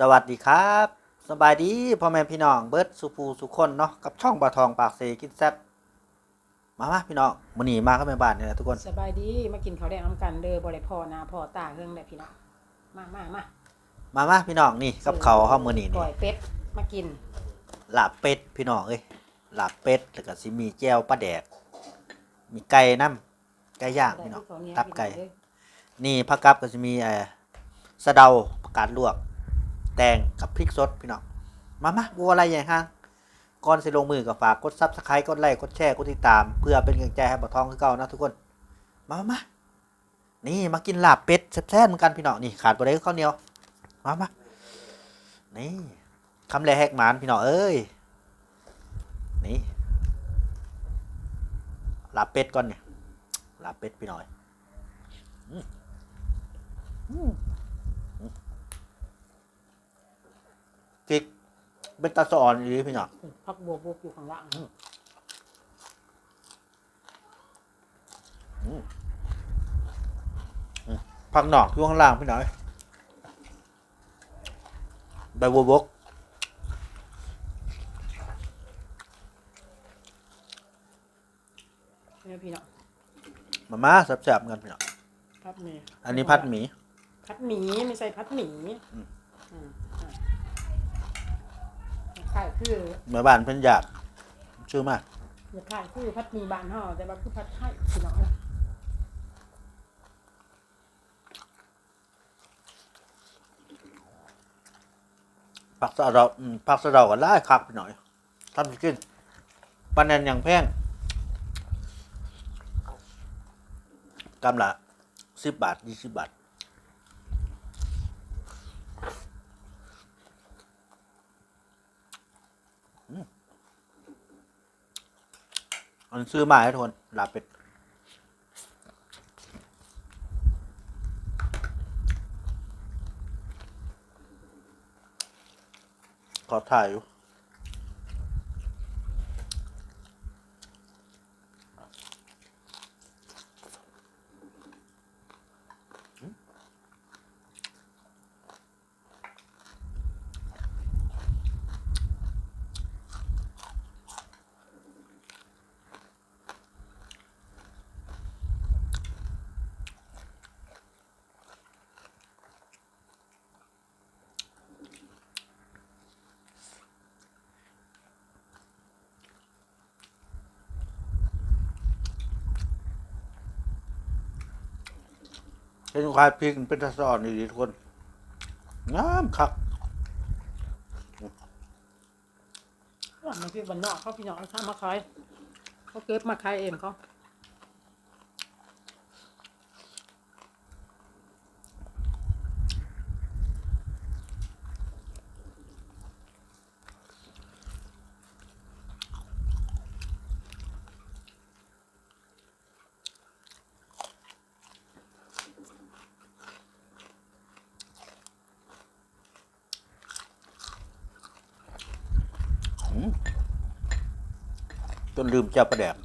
สวัสดีครับสบายดีพ่อแม่พี่น้องเบิร์ดสุภูสุคนเนาะกับช่องปลาทองปากเซกินแซ่บมามาพี่น้องมื้อนี้มากับแม่บ้านนี่แหละทุกคนสบายดีมากินข้าวแดงน้ำกันเด้อบ่ได้พอหนาพอตาเรื่องแหละพี่น้องมามามามามาพี่น้องนี่กับเขาวเฮามื้อนี้ปนี่ล่อยเป็ดมากินลาบเป็ดพี่น้องเอ้ยลาบเป็ดแล้วก็สิมีแจ่วปลาแดก มีไก่น้ำไก่ย่างพี่น้องได้ที่เขาเนี่ยตับไก่พี่น้องเอ้ยนี่ผักกับก็จะมีเอ่อสะเดาผักกาดลวก แตงกับพริกสดพี่น้องมามาบัวอะไรอย่างห้างก่อนสิลงมือก็ฝากกดซับสไครต์กดไลค์กดแชร์กดติดตาม เพื่อเป็นกำลังใจให้บ่าวทองคือเก่านะทุกคน มามานี่มากินลาบเป็ดแซ่บๆเหมือนกันพี่น้องนี่ขาดบ่ได้ข้าวเหนียวมามานี่คำแรกแหกหมานพี่น้องเอ้ยนี่ลาบเป็ดก่อนเนี่ยลาบเป็ดพี่น้อยพ ริก เป็นตาสอนอยู่พี่น้องพักบัวบุกอยู่ข้างล่างผักหนอกอยู่ข้างล่างพี่น้อยใบบัวบกเนี่ยพี่น้องมาม่าแซ่บๆกันพี่น้องพัดหมีอันนี้พัดหมีพัดหมีไม่ใช่พัดหมีอืมอืมอะ ขายคือเมื่อบ้านเพิ่นอยากชื่อมากอย่าขายคือพัดหมีบานห่อแต่ว่าคือพัดไทยพี่น้องเอ้ยผักสะเดาอืมผักสะเดาก็ได้คักพี่น้อยทำสิกินปลาแนนอย่างแพงกำละสิบบาทยี่สิบบาท อันซื้อมาให้ทุกคนลาเป็ดขอถ่ายอยู่ เป็นควายพิงเป็นตะซอนนี่ดีทุกคนงามคักว่ามันคือบ้านนอกเขาพี่น้องทำมาขายเขาเก็บมาขายเองเขา จ นลืมเจ้าประแดก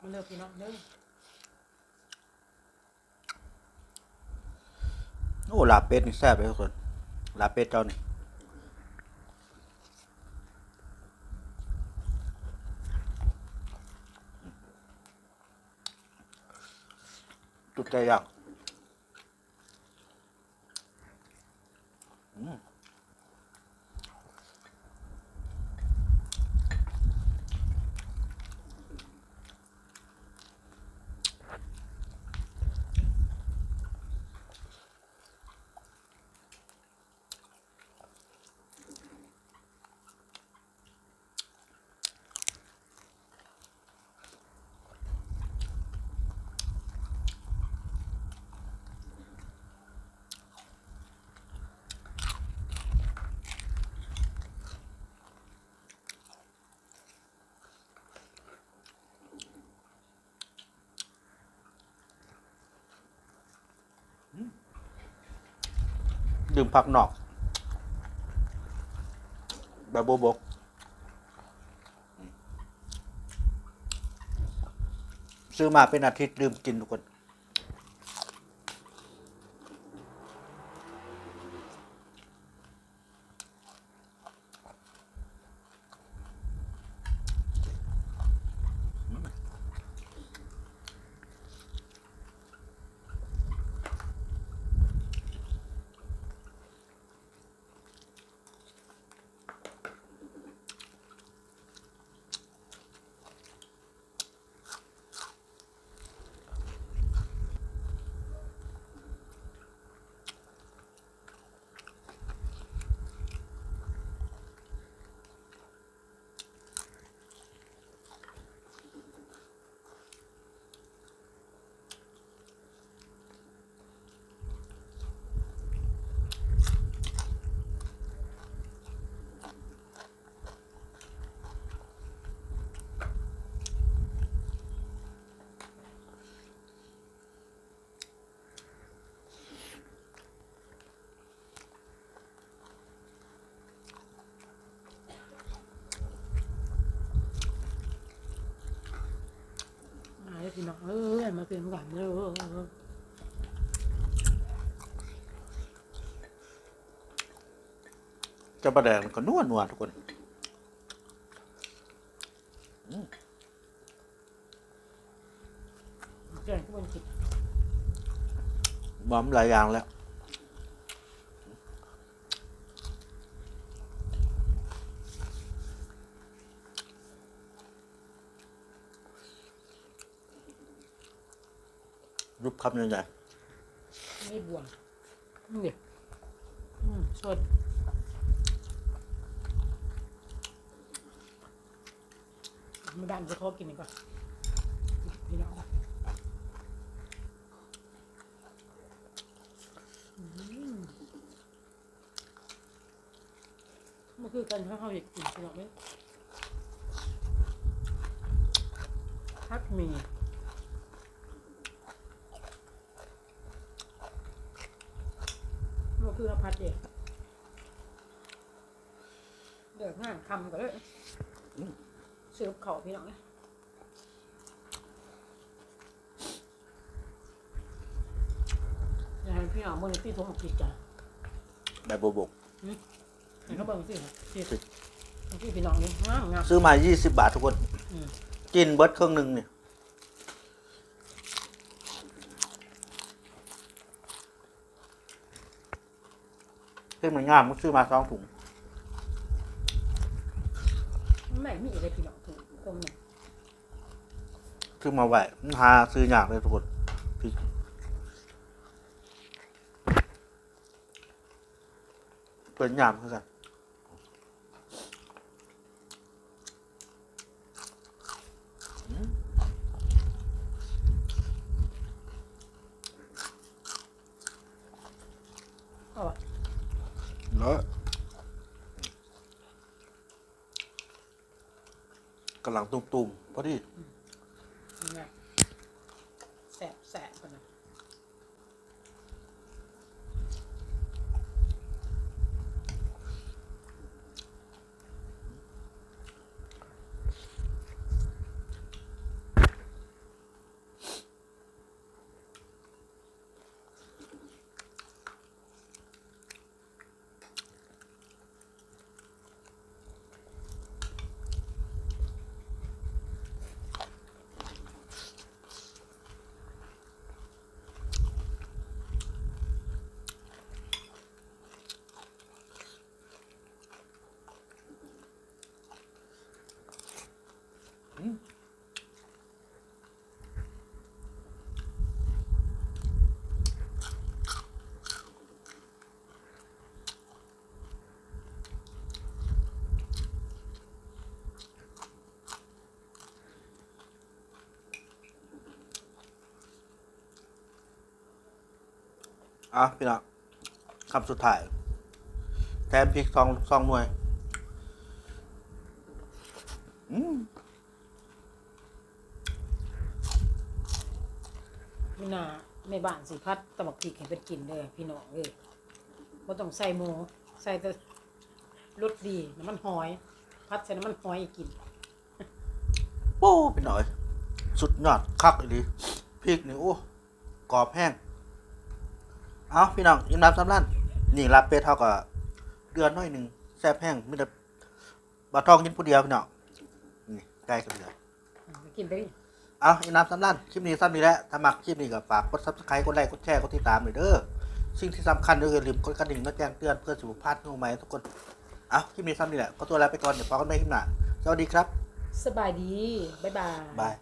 มันเลิกพี่น้องเด้อโอ้ลาบเป็ดนี่แซ่บเลยทุกคนลาบเป็ดเจ้านี่ จุดใดื่มผักหนอก แบบโบบกซื้อมาเป็นอาทิตย์ดื่มกินทุกคน ยมากินกันเด้อเจ้าประแดงก็นวดนวดทุกคนเกินก็เป็นสิบบอมหลายอย่างแล้ว รูปคำยังไงไม่บวมนี่อืมสดไม่บ้านจะขอกินอีกก่อนพี่น้องมันคือกันข้าวๆอยากกินพี่น้องไหมพักมีมัน คืออาพัดเด็กเดือดง่ายคำก็เลยเสือเขาพี่น้องเนี่ยอย่าให้พี่น้องมึงที่ทุ่มกิจจ้ะแบบบกให้เขาเบิ่งสิสิที่พี่น้องนี่งามงามซื้อมา 20 บาททุกคน อืม กินเบิร์ดเครื่องหนึ่งเนี่ย เฮ้ยมันงามมันซื้อมาสองถุงไม่มีอะไรพี่น้องถูกตรงนี้ซื้อมาไหวมันหาซื้อยากเลยทุกคนพริกเปิดยามคือกันเอาอะ แล้วกำลังตุ้มๆพอดี แสบแสบกันนะ อะพี่น้องคำสุดท้าย แทนพริกซองซองหน่วย อืม พี่นาในบ้านสิพัดตะบักพริกให้เป็นกินเด้อพี่น้องเอ้ยบ่ต้องใส่หมูใส่แต่รสดีน้ำมันหอย พัดใส่น้ำมันหอยให้กินโป้พี่หน่อย สุดยอดคักอีหลีพริกนี่โอ้กรอบแห้งเอาพี่น้องยินรับสำรันนี่รับเป็ดเท่ากับเดือนน้อยหนึ่งแซ่บแห้งไมแต่ได้บะทองกินผู้เดียวพี่น้องนี่ใกล้กันเลยกินไปดิ เอายินรับสำรันคลิปนี้ซ้ำนี้แหละถ้ามักคลิปนี้ก็ฝากกดซับสไครต์กดไลค์กดแชร์กดติดตามหน่อยเด้อสิ่งที่สำคัญก็คืออย่าลืมกดกระดิ่งและแจ้งเตือนเพื่อสุขภาพของใหม่ทุกคนเอาคลิปนี้ซ้ำนี้แหละก็ตัวลาไปก่อนเดี๋ยวพอกันใหม่คลิปหน้าสวัสดีครับ สบายดี บ๊ายบายบาย